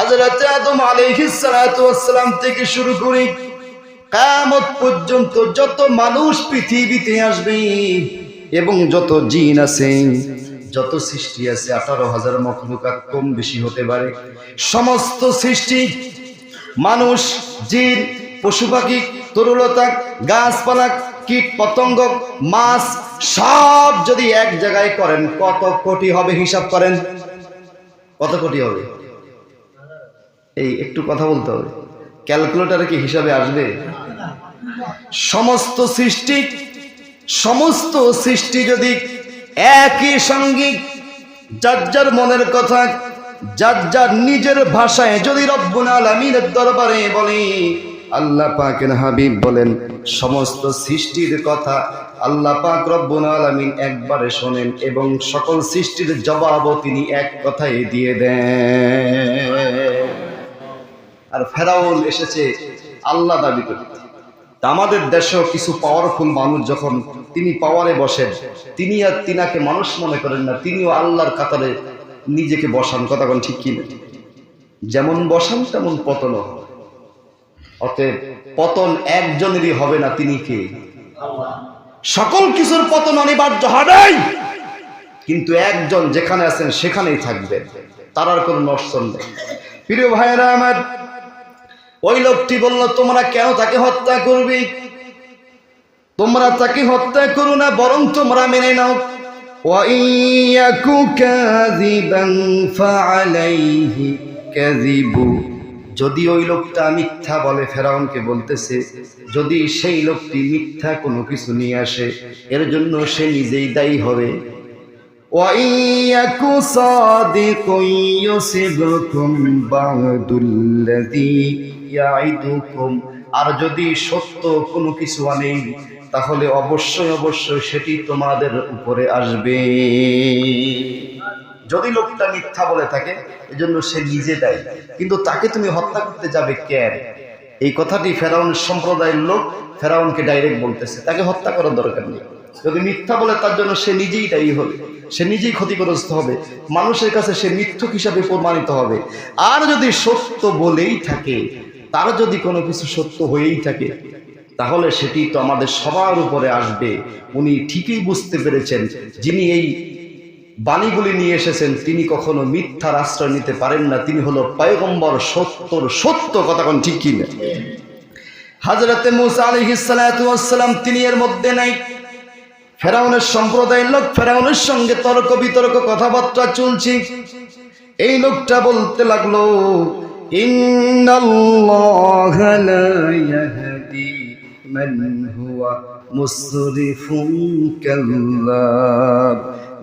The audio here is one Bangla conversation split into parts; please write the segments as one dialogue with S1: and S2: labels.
S1: হাজরত আদম আলাইহিসসালাম থেকে শুরু করি কামত পর্যন্ত যত মানুষ পৃথিবীতে আসবে এবং যত জিন আছে, যত সৃষ্টি আছে, আঠারো হাজার মখলুকাত কম বেশি হতে পারে। সমস্ত সৃষ্টি, মানুষ, জিন, পশু পাখি, তরুলতা, গাছপালা, কীট পতঙ্গ, মাছ, সব যদি এক জায়গায় করেন, কত কোটি হবে হিসাব করেন? কত কোটি হবে? এই একটু কথা বলতে হবে। ক্যালকুলেটারে কি হিসাবে আসবে? সমস্ত সৃষ্টি সমস্ত সৃষ্টি যদি একই সঙ্গে, যার যার মনের কথা, যার যার নিজের ভাষায় যদি রব্বুল আলামিনের দরবারে বলে, আল্লাহ পাকের হাবিব বলেন, সমস্ত সৃষ্টির কথা আল্লাহ পাক রব্বুল আলামিন একবারে শোনেন এবং সকল সৃষ্টির জবাবও তিনি এক কথায় দিয়ে দেন। আর ফেরাউন এসেছে আল্লাহ দাবি করে। আমাদের দেশেও কিছু পাওয়ারফুল মানুষ যখন তিনি পাওয়ারে বসেন, তিনি আর তিনাকে মানুষ মনে করেন না, তিনিও আল্লাহর কাতারে নিজেকে বসান, কথা কোন ঠিক কিনা? যেমন বসান, তেমন পতন অতএব পতন একজনেরই হবে না, তিনি কে? সকল কিছুর পতন অনিবার্য হবেই। কিন্তু একজন যেখানে আছেন, সেখানেই থাকবেন। তার আর কোনো নষ্টন নেই। প্রিয় ভাইয়েরা আমার ওই লোকটি বলল, তোমরা কেন তাকে হত্যা করবে? তোমরা তাকে হত্যা করো না, বরং তোমরা মেনে নাও। যদি ওই লোকটা মিথ্যা বলে ফেরাউনকে বলতেছে, যদি সেই লোকটি মিথ্যা কোনো কিছু নিয়ে আসে, এর জন্য সে নিজেই দায়ী হবে। وَإِن يَكُ صَادِقٌ يُصِبْكُم بَعْضُ الَّذِي يَعِدُكُمْ আর যদি সত্য কোনো কিছু আনে তাহলে অবশ্যই অবশ্যই সেটি তোমাদের উপরে আসবে যদি লোকটা মিথ্যা বলে থাকে এজন্য সে নিজে দেয় কিন্তু তাকে তুমি হত্যা করতে যাবে কেন এই কথাটি ফেরাউন সম্প্রদায়ের লোক ফেরাউনকে ডাইরেক্ট বলতেছে তাকে হত্যা করার দরকার নেই যদি মিথ্যা বলে তার জন্য সে নিজেই দায়ী হবে, সে নিজেই ক্ষতিগ্রস্ত হবে, মানুষের কাছে সে মিথ্যুক হিসাবে প্রমাণিত হবে। আর যদি সত্য বলেই থাকে, তার যদি কোনো কিছু সত্য হয়েই থাকে, তাহলে সেটি তো আমাদের সবার উপরে আসবে। উনি ঠিকই বুঝতে পেরেছেন, যিনি এই বাণীগুলি নিয়ে এসেছেন, তিনি কখনো মিথ্যার আশ্রয় নিতে পারেন না। তিনি হলো পয়গম্বর সত্যর সত্য কথা কোন ঠিক কিনা? হাজরতে মুসা আলহিসাম তিনি এর মধ্যে নাই। ফেরাউনের সম্প্রদায়ের লোক ফেরাউনের সঙ্গে তর্ক বিতর্ক কথাবার্তা চলছে। এই লোকটা বলতে লাগল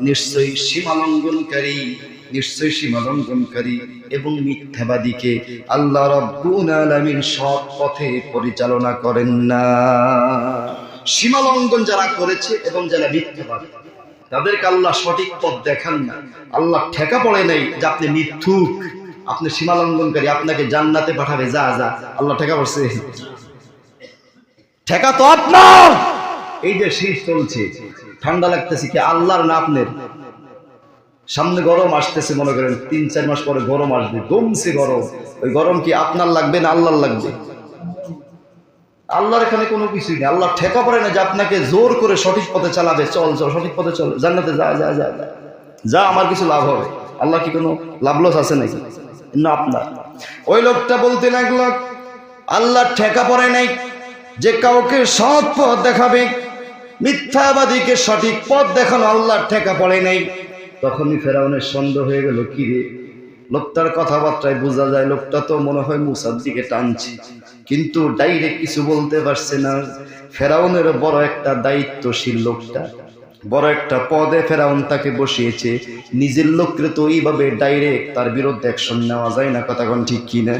S1: নিশ্চয়ই সীমালঙ্ঘনকারী নিশ্চয়ই সীমালঙ্ঘনকারী এবং মিথ্যাবাদীকে আল্লাহ রব্বুল আলামিন সৎ পথে পরিচালনা করেন না। সীমালঙ্ঘন যারা করেছে এবং যারা মিথ্যাবাদী, তাদেরকে আল্লাহ সঠিক পথ দেখান না। আল্লাহ ঠেকা পড়ে নাই যে আপনি মিথ্যুক, আপনি সীমালঙ্ঘনকারী, আপনাকে জান্নাতে পাঠাবে, যা যা। আল্লাহ ঠেকা পড়ছে। ঠেকা তো আপনার! এই যে শীত চলছে, ঠান্ডা লাগতেছে কি আল্লাহর না আপনার? সামনে গরম আসতেছে, মনে করেন তিন, চার মাস পরে গরম আসবে গমছে গরম। ওই গরম কি আপনার লাগবে না আল্লাহর লাগবে? আল্লাহর এখানে কোনো কিছুই নেই। আল্লাহ ঠেকা পড়ে না যে আপনাকে জোর করে সঠিক পথে চালাবে। চল চল, সঠিক পথে চল, জান্নাতে যা যা যা যা। যা, আমার কিছু লাভ হবে। আল্লাহ কি কোনো লাভ লস আছে নাকি? না, আপনার। ওই লোকটা বলতে লাগল, আল্লাহ ঠেকা পড়ে নাই যে কাউকে সৎ পথ দেখাবে, মিথ্যাবাদীকে সঠিক পথ দেখানো আল্লাহর ঠেকা পড়ে নাই। তখনই ফেরাউনের সন্দেহ হয়ে গেল, কি রে? লোকটার কথাবার্তায় বোঝা যায় লোকটা তো মনে হয় মুসার দিকে টানছে। কিন্তু ডাইরেক্ট কিছু বলতে পারছে না। ফেরাউনের বড় একটা দায়িত্বশীল লোকটা। বড় একটা পদে ফেরাউন তাকে বসিয়েছে। নিজের লোককে তো এইভাবে ডাইরেক্ট তার বিরুদ্ধে অ্যাকশন নেওয়া যায় না, কথা কোন ঠিক কিনা?